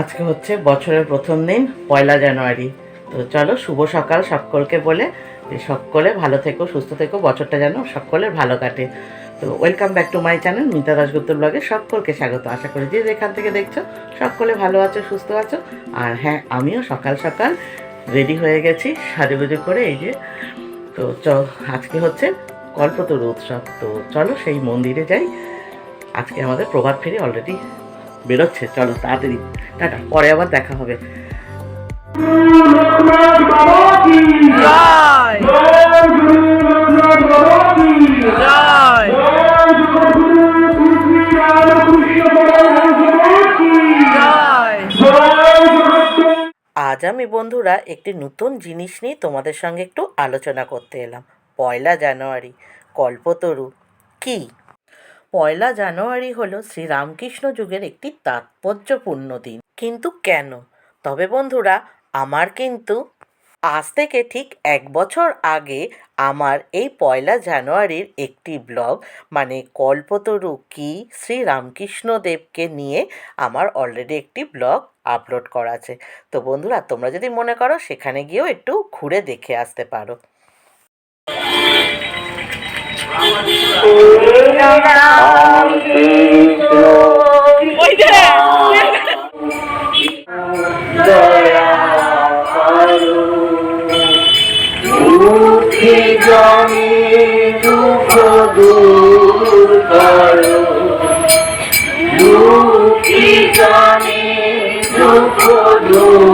আজকে হচ্ছে বছরের প্রথম দিন, পয়লা জানুয়ারি। তো চলো, শুভ সকাল সকলকে বলে, যে সকলে ভালো থেকো, সুস্থ থেকো, বছরটা যেন সকলের ভালো কাটে। তো welcome back to my channel Mita Dasgupta ব্লগে সকলকে স্বাগত। আশা করি যে যেখান থেকে দেখছ, সকলে ভালো আছো, সুস্থ আছো। আর হ্যাঁ আমিও সকাল সকাল রেডি হয়ে গেছি, সাজুগুজু করে এই যে। তো চ আজকে হচ্ছে কল্পতরু উৎসব। তো চলো, সেই মন্দিরে যাই। আজকে আমাদের প্রভাত ফেরি অলরেডি বেরোচ্ছে চলো তাড়াতাড়ি। টাটা পরে আবার দেখা হবে। আজ আমি বন্ধুরা একটি নতুন জিনিস নিয়ে তোমাদের সঙ্গে একটু আলোচনা করতে এলাম। পয়লা জানুয়ারি কল্পতরু। কি? পয়লা জানুয়ারি হলো শ্রীরামকৃষ্ণ যুগের একটি তাৎপর্যপূর্ণ দিন। কিন্তু কেন? তবে বন্ধুরা, আমার কিন্তু আজ থেকে ঠিক এক বছর আগে আমার এই পয়লা জানুয়ারির একটি ব্লগ মানে কল্পতরু কি শ্রী রামকৃষ্ণদেবকে নিয়ে আমার অলরেডি একটি ব্লগ আপলোড করা আছে। তো বন্ধুরা, তোমরা যদি মনে করো, সেখানে গিয়েও একটু ঘুরে দেখে আসতে পারো। জানি দুঃখ দূর করো দুঃখী জানি দুঃখ দূর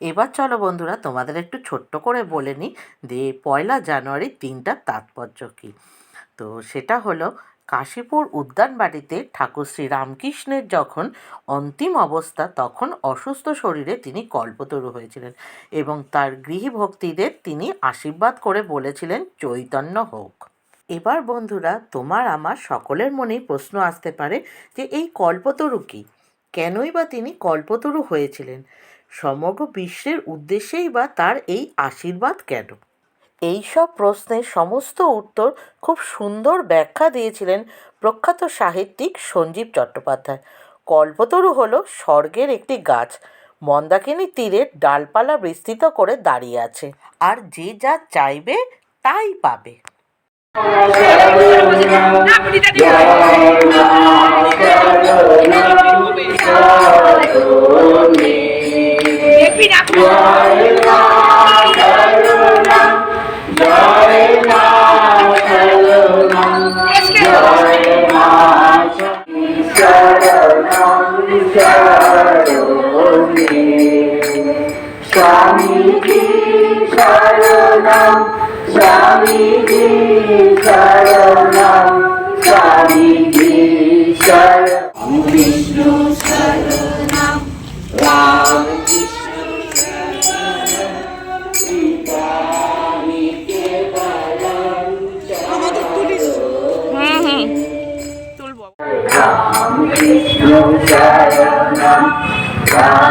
এবার চলো বন্ধুরা, তোমাদের একটু ছোট্ট করে বলে নিই যে পয়লা জানুয়ারির দিনটার তাৎপর্য কী। তো সেটা হলো, কাশীপুর উদ্যানবাড়িতে ঠাকুর শ্রী রামকৃষ্ণের যখন অন্তিম অবস্থা, তখন অসুস্থ শরীরে তিনি কল্পতরু হয়েছিলেন এবং তার গৃহী ভক্তিদের তিনি আশীর্বাদ করে বলেছিলেন, চৈতন্য হোক। এবার বন্ধুরা, তোমার আমার সকলের মনেই প্রশ্ন আসতে পারে যে এই কল্পতরু কী? কেনই বা তিনি কল্পতরু হয়েছিলেন? সমগ্র বিশ্বের উদ্দেশ্যেই বা তার এই আশীর্বাদ কেন? এই সব প্রশ্নের সমস্ত উত্তর খুব সুন্দর ব্যাখ্যা দিয়েছিলেন প্রখ্যাত সাহিত্যিক সঞ্জীব চট্টোপাধ্যায়। কল্পতরু হল স্বর্গের একটি গাছ মন্দাকিনী তীরে ডালপালা বিস্তৃত করে দাঁড়িয়ে আছে। আর যে যা চাইবে তাই পাবে। না we're not National Day! তুলবো বিষ্ণু শরণম রাম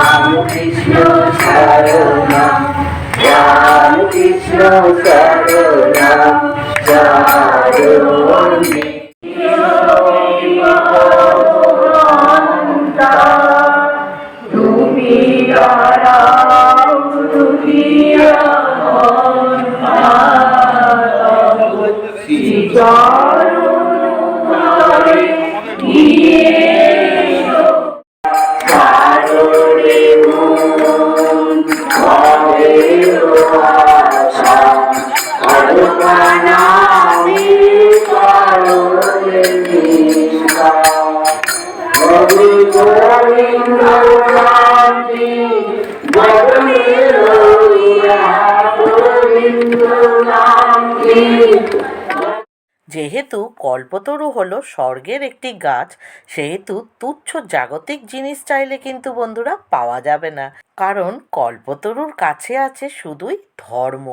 যেহেতু কল্পতরু হলো স্বর্গের একটি গাছ, সেহেতু তুচ্ছ জাগতিক জিনিস চাইলে কিন্তু বন্ধুরা পাওয়া যাবে না। কারণ কল্পতরুর কাছে আছে শুধুই ধর্ম।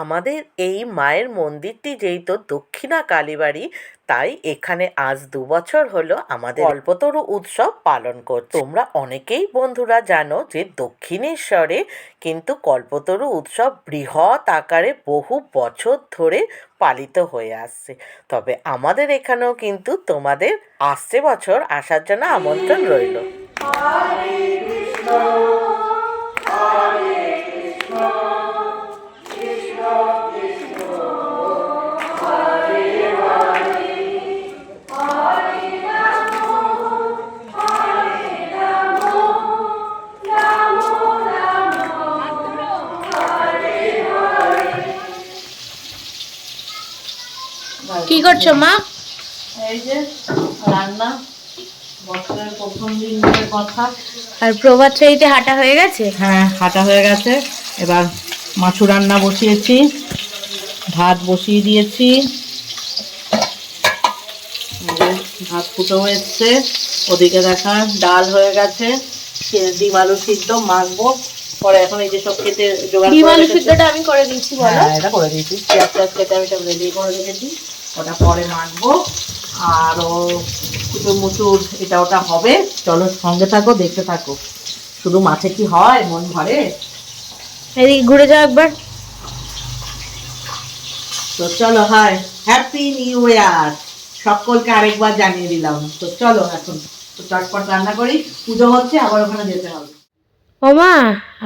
আমাদের এই মায়ের মন্দিরটি যেহেতু দক্ষিণা কালীবাড়ি, তাই এখানে আজ দু বছর হলো আমাদের কল্পতরু উৎসব পালন কর তোমরা অনেকেই বন্ধুরা জানো যে দক্ষিণেশ্বরে কিন্তু কল্পতরু উৎসব বৃহৎ আকারে বহু বছর ধরে পালিত হয়ে আসছে। তবে আমাদের এখানেও কিন্তু তোমাদের আসছে বছর আসার জন্য আমন্ত্রণ রইল। কি করছ মা? এই যে রান্না। বছরের প্রথম দিন কথা। আর প্রভাত ফেরিতে হাঁটা হয়ে গেছে? হ্যাঁ হাঁটা হয়ে গেছে। এবার মাছু রান্না বসিয়েছি। ভাত বসিয়ে দিয়েছি। ভাত ফুটো এসছে ওদিকে দেখা ডাল হয়ে গেছে। ডিম আলু সিদ্ধ মাখবো। পরে এখন এই যে সব খেতে জোগাড় ডিম আলু সিদ্ধটা আমি করে দিচ্ছি বলো। হ্যাঁ এটা করে দিয়েছি। পেঁয়াজ কেটে আমি সব রেডি করে রেখেছি। ওটা পরে মাখবো। আর ও কুচুর মুচুর এটা ওটা হবে। চলো সঙ্গে থাকো দেখতে থাকো। শুধু মাছে কি হয় মন ভরে? এদিকে ঘুরে যাও একবার। তো চলো হয় হ্যাপি নিউ ইয়ার সকলকে আরেকবার জানিয়ে দিলাম। তো চলো এখন তো চটপট রান্না করি। পুজো হচ্ছে আবার ওখানে যেতে হবে। ও মা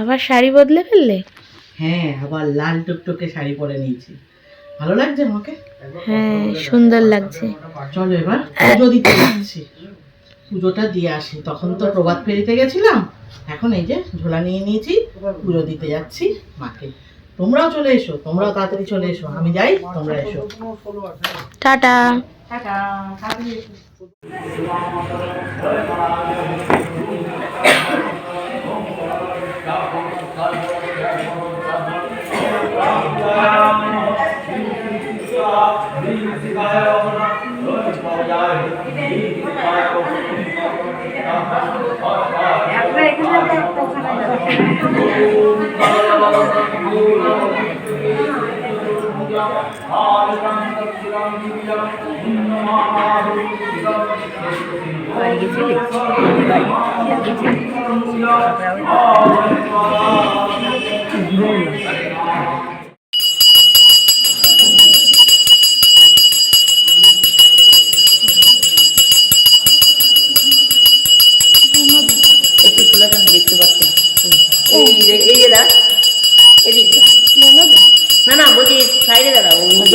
আবার শাড়ি বদলে ফেললে? হ্যাঁ আবার লাল টুকটুকে শাড়ি পরে নিয়েছি। ভালো লাগছে আমাকে? হ্যাঁ সুন্দর লাগছে। চলো এবার পুজো দিতে যাচ্ছি। পুজোটা দিয়ে আসি। তখন তো প্রভাত ফেরিতে গেছিলাম। এখন এই যে ঝোলা নিয়ে নিয়েছি পুজো দিতে যাচ্ছি মাকে। তোমরাও চলে এসো তোমরাও তাড়াতাড়ি চলে এসো। আমি যাই তোমরা এসো। টাটা। টাটা তাড়াতাড়ি এসো।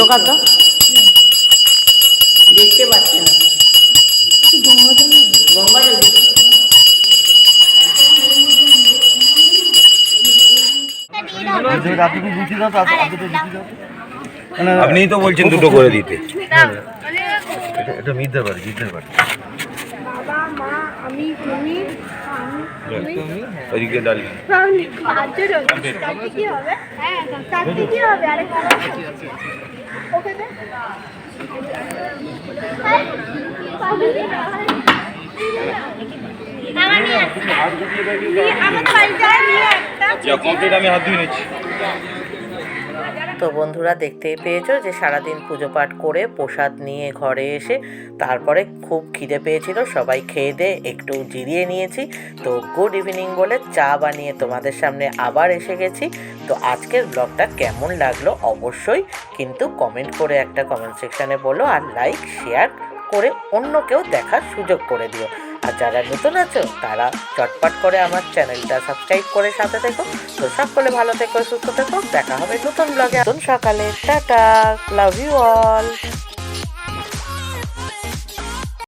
দাঁড়া দোকানটা দেখতে পাচ্ছে না। গঙ্গা জল। আপনিই তো বলছেন দুটো করে দিতে। এটা মিথ্যা পারে জিততে পারে তো বন্ধুরা দেখতেই পেয়েছ যে সারাদিন পুজো পাঠ করে প্রসাদ নিয়ে ঘরে এসে তারপরে খুব খিদে পেয়েছিল, সবাই খেয়ে দিয়ে একটু জিরিয়ে নিয়েছি। তো গুড ইভিনিং বলে চা বানিয়ে তোমাদের সামনে আবার এসে গেছি। তো আজকের ব্লগটা কেমন লাগল অবশ্যই কিন্তু কমেন্ট করে একটা কমেন্ট সেকশানে বলো আর লাইক শেয়ার করে অন্য কেউ দেখার সুযোগ করে দিও। আর যারা নতুন আছো, তারা চটপট করে আমার চ্যানেলটা সাবস্ক্রাইব করে সাথে থেকো। তো সকলে ভালো থেকো, সুস্থ থেকো। দেখা হবে নতুন ব্লগে নতুন সকালে। টাটা। Love you all